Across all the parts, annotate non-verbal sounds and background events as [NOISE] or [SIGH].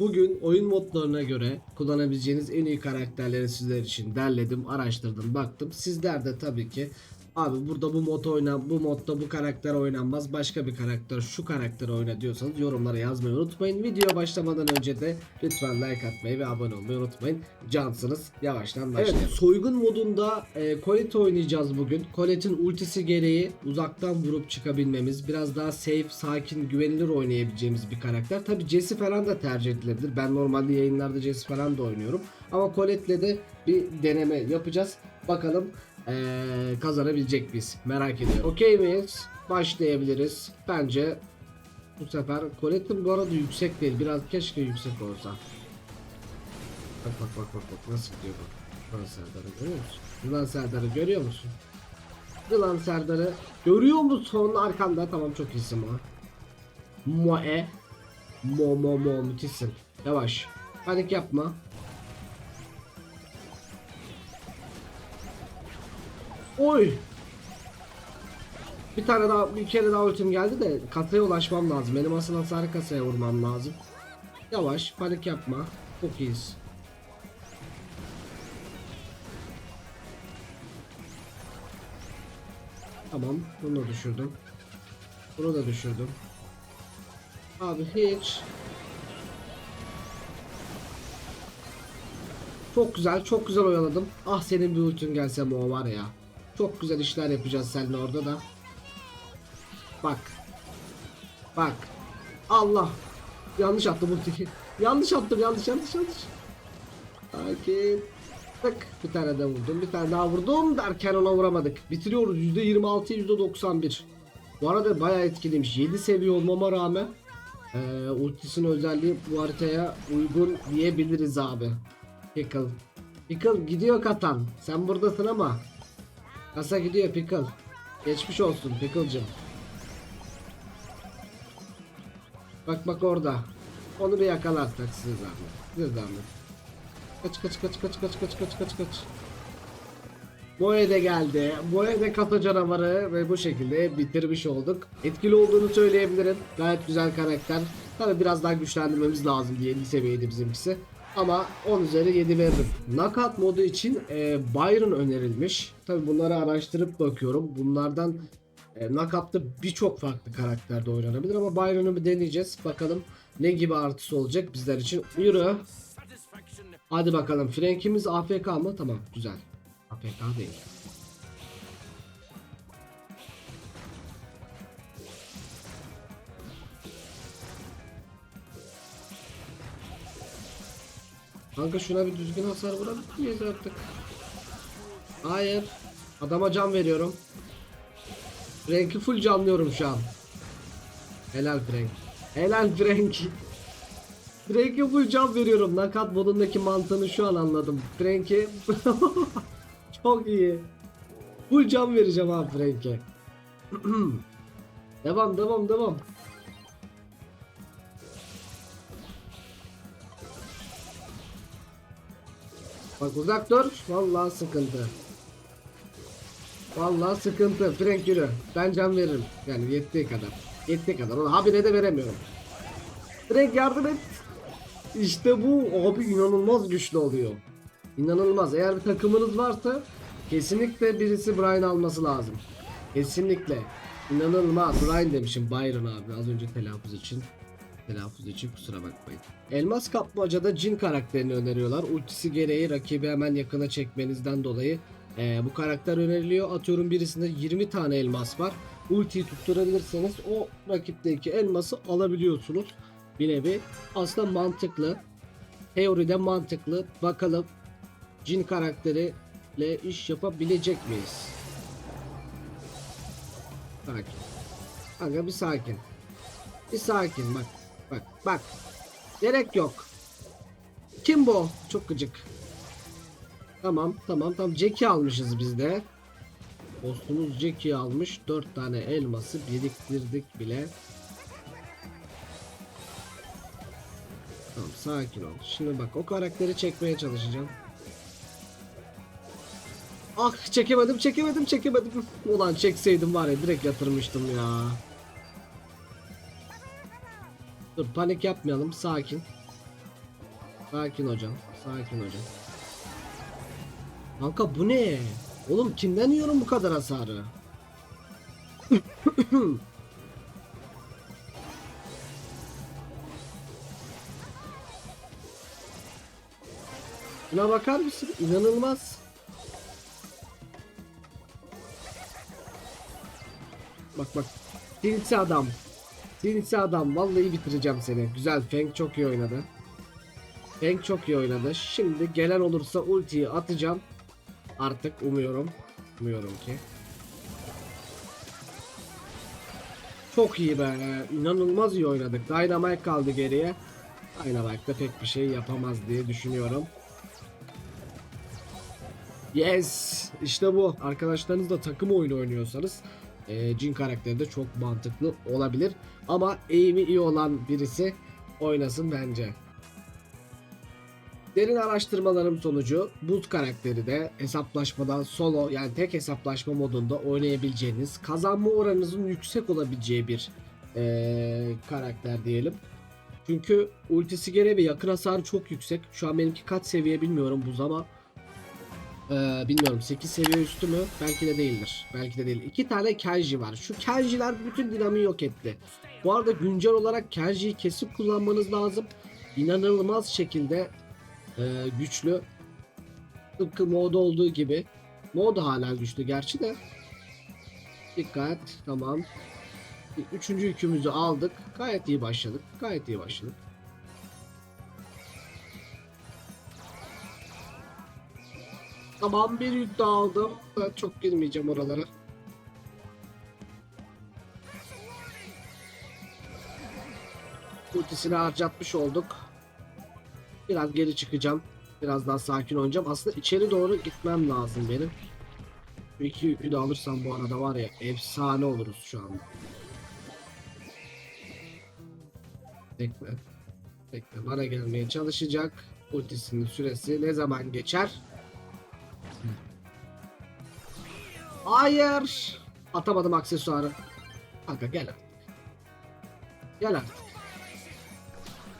Bugün oyun modlarına göre kullanabileceğiniz en iyi karakterleri sizler için derledim, araştırdım, baktım. Sizler de tabii ki abi burada bu mod oyna, bu modda bu karakter oynanmaz, başka bir karakter, şu karakteri oyna diyorsanız yorumlara yazmayı unutmayın. Video başlamadan önce de lütfen like atmayı ve abone olmayı unutmayın. Cansınız. Yavaştan başlayalım. Evet, soygun modunda e, Colette oynayacağız bugün. Colette'in ultisi gereği uzaktan vurup çıkabilmemiz, biraz daha safe, sakin, güvenilir oynayabileceğimiz bir karakter. Tabi Jesse falan da tercih edilebilir. Ben normalde yayınlarda Jesse falan da oynuyorum. Ama Colette'le de bir deneme yapacağız. Bakalım eee, kazanabilecek miyiz? Merak ediyorum. Okey miyiz? Başlayabiliriz. Bence bu sefer Colette'in bu arada yüksek değil. Biraz keşke yüksek olsa. Bak bak bak bak bak nasıl gidiyor bak. Yılan Serdar'ı görüyor musun? Yılan Serdar'ı görüyor musun? Yılan Serdar'ı görüyor musun arkanda? Tamam çok iyisin o. Moe. Mo mo mo müthişsin. Yavaş. Panik yapma. Oy. Bir tane daha bir kere daha ultim geldi de kasaya ulaşmam lazım. Benim asıl hasarı kasaya vurmam lazım. Yavaş panik yapma. Çok iyiyiz. Tamam bunu da düşürdüm. Bunu da düşürdüm. Abi hiç. Çok güzel, çok güzel oyaladım. Ah senin bir ultin gelse o var ya. Çok güzel işler yapacağız seninle orada da. Bak. Bak. Allah. Yanlış attım ultiyi. yanlış attım, yanlış, yanlış, yanlış. Sakin. Tık. Bir tane de vurdum, bir tane daha vurdum derken ona vuramadık. Bitiriyoruz. %26, %91. Bu arada bayağı etkiliymiş. 7 seviye olmama rağmen ee, ultisinin özelliği bu haritaya uygun diyebiliriz abi. Pickle. Pickle gidiyor katan. Sen buradasın ama. Kasa gidiyor Pickle. Geçmiş olsun Pickle'cım. Bak bak orada. Onu bir yakalarsak size zahmet. Size zahmet. Kaç kaç kaç kaç kaç kaç kaç kaç kaç. Boye de geldi. Boye de kata canavarı ve bu şekilde bitirmiş olduk. Etkili olduğunu söyleyebilirim. Gayet güzel karakter. Tabi biraz daha güçlendirmemiz lazım diye 7 seviyeydi bizimkisi. Ama 10 üzeri 7 veririm. Knockout modu için e, Byron önerilmiş. Tabi bunları araştırıp bakıyorum. Bunlardan e, Knockout'ta birçok farklı karakterde oynanabilir ama Byron'u bir deneyeceğiz. Bakalım ne gibi artısı olacak bizler için. Yürü. Hadi bakalım. Frank'imiz AFK mı? Tamam güzel. AFK değil. Kanka şuna bir düzgün hasar vurabilir miyiz artık? Hayır. Adama can veriyorum. Frank'i full canlıyorum şu an. Helal Frank. Helal Frank. Frank'e full can veriyorum. Nakat modundaki mantığını şu an anladım. Frank'e [LAUGHS] çok iyi. Full can vereceğim abi Frank'e. [CLEARS THROAT] devam devam devam. Bak uzak dur. Vallahi sıkıntı. Vallahi sıkıntı. Frank yürü. Ben can veririm. Yani yettiği kadar. Yettiği kadar. Ona habire de veremiyorum. Frank yardım et. İşte bu abi inanılmaz güçlü oluyor. İnanılmaz. Eğer bir takımınız varsa kesinlikle birisi Brian alması lazım. Kesinlikle. İnanılmaz. Brian demişim Byron abi az önce telaffuz için. Telaffuz için kusura bakmayın. Elmas kapmacada Jin karakterini öneriyorlar. Ultisi gereği rakibi hemen yakına çekmenizden dolayı eee, bu karakter öneriliyor. Atıyorum birisinde 20 tane elmas var. Ultiyi tutturabilirseniz o rakipteki elması alabiliyorsunuz. Bir nevi. Aslında mantıklı. Teoride mantıklı. Bakalım Jin karakteriyle iş yapabilecek miyiz? Sakin. Kanka bir sakin. Bir sakin bak. Bak bak. Gerek yok. Kim bu? Çok gıcık. Tamam tamam tamam. Jack'i almışız biz de. Dostumuz Jack'i almış. 4 tane elması biriktirdik bile. Tamam sakin ol. Şimdi bak o karakteri çekmeye çalışacağım. Ah çekemedim çekemedim çekemedim. Ulan çekseydim var ya direkt yatırmıştım ya. Dur panik yapmayalım sakin. Sakin hocam. Sakin hocam. Kanka bu ne? Oğlum kimden yiyorum bu kadar hasarı? [COUGHS] Buna bakar mısın? İnanılmaz. Bak bak. Sinsi adam. Sinsi adam. Vallahi bitireceğim seni. Güzel. Feng çok iyi oynadı. Feng çok iyi oynadı. Şimdi gelen olursa ultiyi atacağım. Artık umuyorum. Umuyorum ki. Çok iyi be. İnanılmaz iyi oynadık. Dynamite kaldı geriye. Dynamite da pek bir şey yapamaz diye düşünüyorum. Yes! İşte bu. Arkadaşlarınızla takım oyunu oynuyorsanız e, Jin karakteri de çok mantıklı olabilir. Ama eğimi iyi olan birisi oynasın bence. Derin araştırmalarım sonucu Buz karakteri de hesaplaşmadan solo yani tek hesaplaşma modunda oynayabileceğiniz kazanma oranınızın yüksek olabileceği bir eee, karakter diyelim. Çünkü ultisi gene ve yakın hasarı çok yüksek. Şu an benimki kaç seviye bilmiyorum buz ama eee, bilmiyorum 8 seviye üstü mü? Belki de değildir. Belki de değil. İki tane Kenji var. Şu Kenji'ler bütün dinamiği yok etti. Bu arada güncel olarak Kenji'yi kesip kullanmanız lazım. İnanılmaz şekilde ee, güçlü. Tıpkı mod olduğu gibi. Mod hala güçlü gerçi de. Dikkat. Tamam. Üçüncü yükümüzü aldık. Gayet iyi başladık. Gayet iyi başladık. Tamam bir yük daha aldım. Ben çok girmeyeceğim oralara. Ultisini harcatmış olduk. Biraz geri çıkacağım. Biraz daha sakin oynayacağım. Aslında içeri doğru gitmem lazım benim. Şu iki yükü de alırsam bu arada var ya efsane oluruz şu anda. Bekle. Bekle. Bana gelmeye çalışacak. Ultisinin süresi ne zaman geçer? Hayır. Atamadım aksesuarı. Kanka gel artık. Gel artık.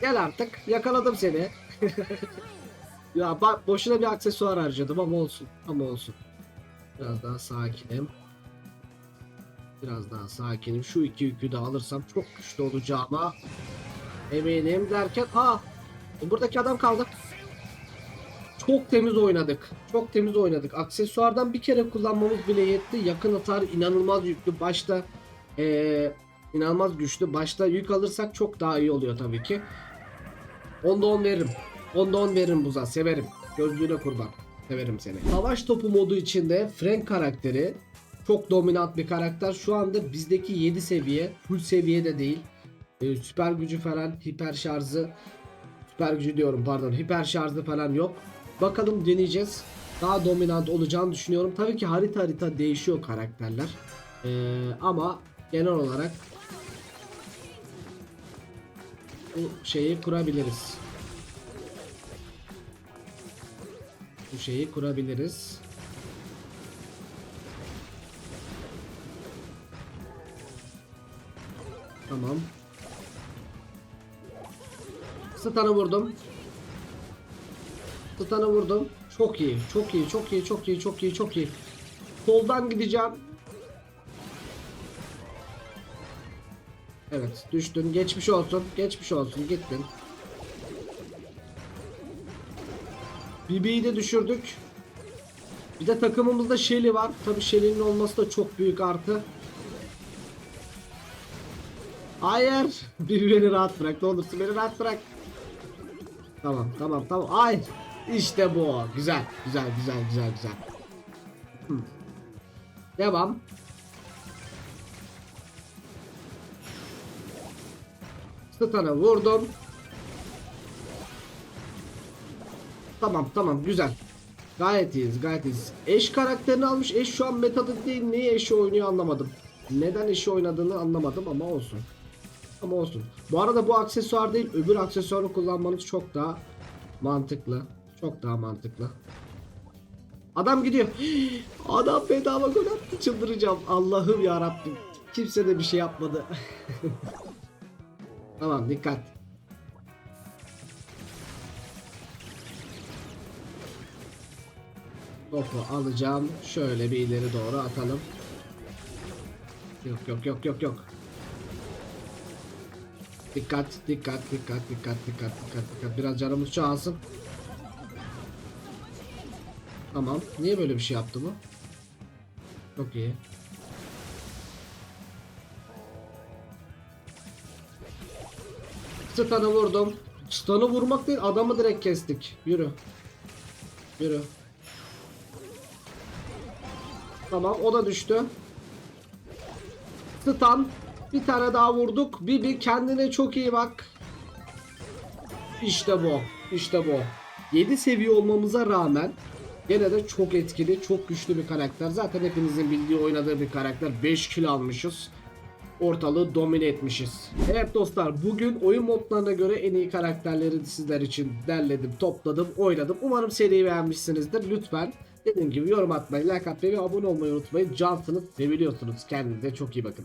Gel artık. Yakaladım seni. [LAUGHS] ya bak boşuna bir aksesuar harcadım ama olsun. Ama olsun. Biraz daha sakinim. Biraz daha sakinim. Şu iki yükü de alırsam çok güçlü olacağıma eminim derken ha buradaki adam kaldı. Çok temiz oynadık. Çok temiz oynadık. Aksesuardan bir kere kullanmamız bile yetti. Yakın atar inanılmaz yüklü. Başta eee inanılmaz güçlü. Başta yük alırsak çok daha iyi oluyor tabii ki. Onda 10 veririm. Onda 10 veririm buza. Severim. Gözlüğüne kurban. Severim seni. Savaş topu modu içinde Frank karakteri çok dominant bir karakter. Şu anda bizdeki 7 seviye. Full seviye de değil. Ee, süper gücü falan, hiper şarjı süper gücü diyorum pardon. Hiper şarjı falan yok. Bakalım deneyeceğiz. Daha dominant olacağını düşünüyorum. Tabii ki harita harita değişiyor karakterler. Ee, ama genel olarak bu şeyi kurabiliriz. Bu şeyi kurabiliriz. Tamam. Stun'ı vurdum. Stun'ı vurdum. Çok iyi, çok iyi, çok iyi, çok iyi, çok iyi, çok iyi. Soldan gideceğim. Evet, düştün. Geçmiş olsun. Geçmiş olsun. Gittin. BB'yi de düşürdük. Bir de takımımızda Shelly var. Tabi Shelly'nin olması da çok büyük artı. Hayır. [LAUGHS] Bir beni rahat bırak. Ne olursun beni rahat bırak. Tamam tamam tamam. Ay. İşte bu. Güzel. Güzel güzel güzel güzel. Hı. Devam. Stun'a vurdum. Tamam tamam güzel. Gayet iyiyiz gayet iyiyiz. Eş karakterini almış. Eş şu an metada değil. Niye eşi oynuyor anlamadım. Neden eşi oynadığını anlamadım ama olsun. Ama olsun. Bu arada bu aksesuar değil öbür aksesuarı kullanmanız çok daha mantıklı. Çok daha mantıklı. Adam gidiyor. Adam bedava gol attı çıldıracağım. Allah'ım ya Rabbim. Kimse de bir şey yapmadı. [LAUGHS] tamam dikkat. Topu alacağım. Şöyle bir ileri doğru atalım. Yok yok yok yok yok. Dikkat dikkat dikkat dikkat dikkat dikkat dikkat. Biraz canımız çoğalsın. Tamam. Niye böyle bir şey yaptı bu? Çok iyi. Stun'ı vurdum. Stun'ı vurmak değil adamı direkt kestik. Yürü. Yürü. Tamam o da düştü. Stun. Bir tane daha vurduk. Bibi kendine çok iyi bak. İşte bu. İşte bu. 7 seviye olmamıza rağmen gene de çok etkili, çok güçlü bir karakter. Zaten hepinizin bildiği oynadığı bir karakter. 5 kill almışız. Ortalığı domine etmişiz. Evet dostlar bugün oyun modlarına göre en iyi karakterleri sizler için derledim, topladım, oynadım. Umarım seriyi beğenmişsinizdir. Lütfen dediğim gibi yorum atmayı, like atmayı ve abone olmayı unutmayın. Cansınız, seviliyorsunuz. Kendinize çok iyi bakın.